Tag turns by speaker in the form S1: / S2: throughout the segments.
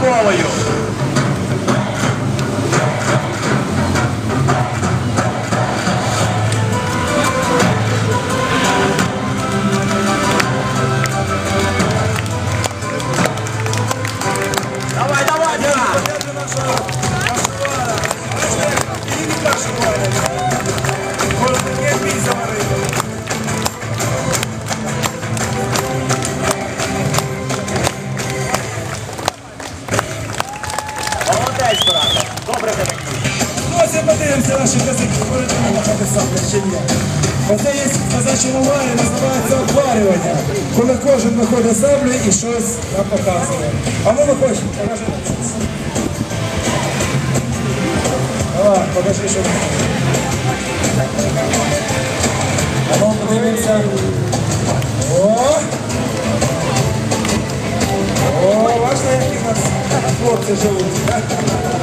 S1: підковою. Давай, давай, давай! Молодець, Добре.
S2: Ось і подивимося наші казики, передали махати сапля чи ні. Оце є казачі наварі, називається обварювання. Коли кожен виходить з і щось нам показує. А ну виходь, покажи нам. Давай, покажи, що. А ну подивимося. О! О, бачите, які в нас хлопці живуть.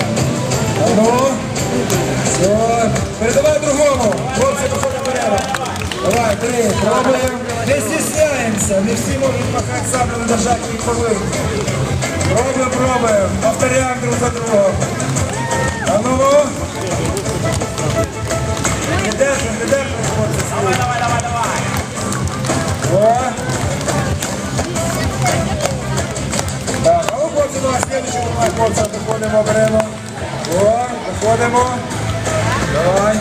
S2: Три, пробуємо. Не стесняємося, не всі можуть махати саблю, держати їх повинні. Пробуємо, пробуємо. Повторяємо друг за другом. А ну. Не держим, не держим.
S1: Давай, давай, давай, давай.
S2: О. Так, а ну, хлопці, давай, слідчий, давай, хлопці, виходимо, беремо. О, виходимо. Давай.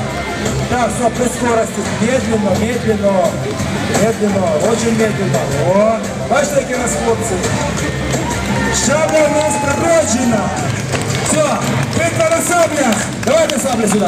S2: Так, все, при скорости. Медленно, медленно. Медленно, очень медленно. О, бачите, які нас хлопці? Шабля у нас прикручена. Все, битва на саблях. Давайте сабли сюди.